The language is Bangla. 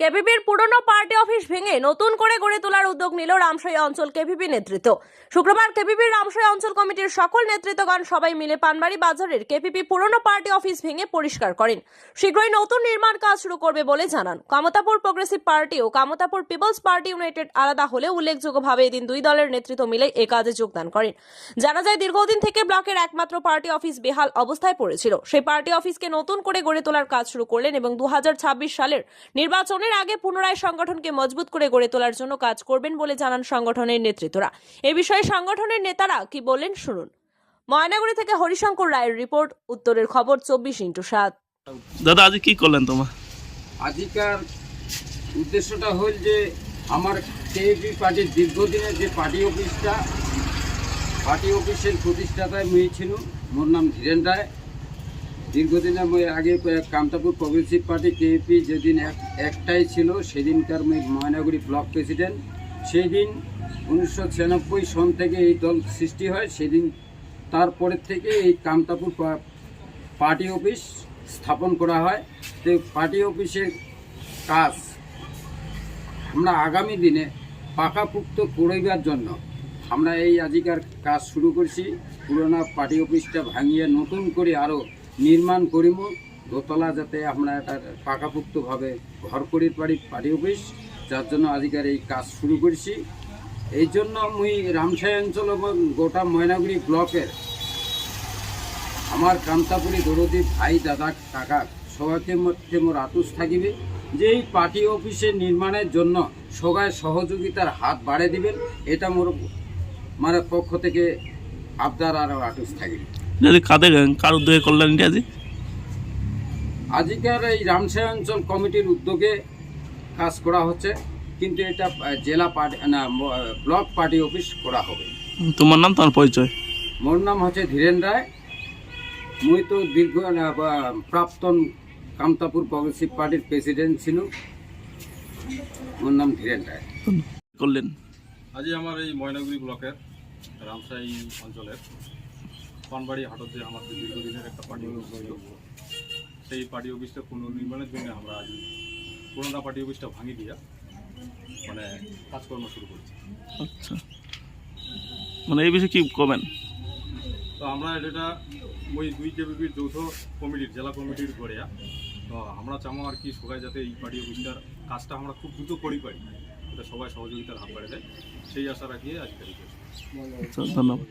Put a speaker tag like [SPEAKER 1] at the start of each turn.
[SPEAKER 1] কেপিপির পুরনো পার্টি অফিস ভেঙে নতুন করে গড়ে তোলার উদ্যোগ নিল রামশাহী অঞ্চল কেপিপি নেতৃত্ব। শুক্রবার কেপিপির রামশাহী অঞ্চল কমিটির সকল নেতৃত্বগণ সবাই মিলে পানবাড়ি বাজারের কেপিপি পুরনো পার্টি অফিস ভেঙে পরিষ্কার করেন। শীঘ্রই নতুন নির্মাণ কাজ শুরু করবে বলে জানান। কামতাপুর প্রগ্রেসিভ পার্টি ও কামতাপুর পিপলস পার্টি ইউনাইটেড আলাদা হলে উল্লেখযোগ্যভাবে এদিন দুই দলের নেতৃত্ব মিলে এ কাজে যোগদান করেন। জানা যায়, দীর্ঘদিন থেকে ব্লকের একমাত্র পার্টি অফিস বেহাল অবস্থায় পড়েছিল। সেই পার্টি অফিসকে নতুন করে গড়ে তোলার কাজ শুরু করলেন এবং দু হাজার ছাব্বিশ সালের নির্বাচনের আগে পুনরায় সংগঠনকে মজবুত করে গড়ে তোলার জন্য কাজ করবেন বলে জানান সংগঠনের নেতৃত্বরা। এ বিষয়ে সংগঠনের নেতারা কি বললেন শুনুন। ময়নাগুড়ি থেকে হরিশঙ্কর রায়ের রিপোর্ট উত্তরের খবর চব্বিশ ইন্টু সাত।
[SPEAKER 2] দাদা আজ কি করলেন তোমার?
[SPEAKER 3] আজিকার উদ্দেশ্যটা হল যে আমার কেএপি পার্টির দীর্ঘদিনের যে পার্টি অফিসটা পার্টি অফিসের প্রতিষ্ঠাতায় মেয়ে ছিল মোর নাম ধীরেন রায়। দীর্ঘদিনের মই আগে কামতাপুর প্রগ্রেসিভ পার্টি কেএপি যেদিন এক একটাই ছিল, সেদিনকার মই ময়নাগুড়ি ব্লক প্রেসিডেন্ট। সেই দিন উনিশশো ছিয়ানব্বই সন থেকে এই দল সৃষ্টি হয়, সেদিন তারপরের থেকে এই কামতাপুর পার্টি অফিস স্থাপন করা হয়। তো পার্টি অফিসের কাজ আমরা আগামী দিনে পাকাপুক্ত করবার জন্য আমরা এই আজিকার কাজ শুরু করছি। পুরোনো পার্টি অফিসটা ভাঙিয়ে নতুন করে আরও নির্মাণ করিব দোতলা যাতে আমরা এটা পাকাপুক্তভাবে ঘর করির পারি পার্টি অফিস যার জন্য আজিকার এই কাজ শুরু করছি। এই জন্য মুই রামসাই অঞ্চল এবং গোটা ময়নাগুড়ি ব্লকের আমার কান্তাপুরি দরদি ভাই দাদা কাকা সবাইকে মধ্যে মোর আতুস থাকিবে যে এই পার্টি অফিসের নির্মাণের জন্য সবাই সহযোগিতার হাত বাড়ে দিবেন, এটা মোর মানে পক্ষ থেকে আবদার আর আতুস থাকিবে
[SPEAKER 2] যদি কাদের কার উদ্যোগে করলেন এটা আজ?
[SPEAKER 3] আজিকার এই রামসাই অঞ্চল কমিটির উদ্যোগে কাজ করা হচ্ছে কিন্তু এটা জেলা পার্টি না ব্লক পার্টি অফিস করা হবে।
[SPEAKER 2] তোমার নাম তোমার পরিচয়?
[SPEAKER 3] মোর নাম হচ্ছে ধীরেন রায়। মুই তো দীর্ঘ না, বা, প্রাক্তন কামতাপুর প্রগ্রেসিভ পার্টির প্রেসিডেন্ট ছিল মোর নাম ধীরেন রায়।
[SPEAKER 2] করলেন
[SPEAKER 4] আজই আমার এই ময়নাগুড়ি ব্লকের রামসাই অঞ্চলের পানবাড়ি হাটত যে আমাদের দীর্ঘদিনের একটা পার্টি অফিস ছিল সেই পার্টি অফিসটা পুনর্নির্মাণের জন্য আমরা আজ পুরোনো পার্টি অফিসটা ভাঙি দিয়া মানে কাজকর্ম শুরু করেছি।
[SPEAKER 2] আচ্ছা। মানে এই বিষয়ে কি করবেন
[SPEAKER 4] তো আমরা এটা ওই দুই কেবিপির যৌথ কমিটির জেলা কমিটির গড়িয়া তো আমরা চামো আর কি সবাই যাতে এই পার্টি অফিসটার কাজটা আমরা খুব দ্রুত করি পারি। যাতে সবাই সহযোগিতার হাত বাড়ে দেয়। সেই আশা রাখিয়ে আজকে
[SPEAKER 2] ধন্যবাদ।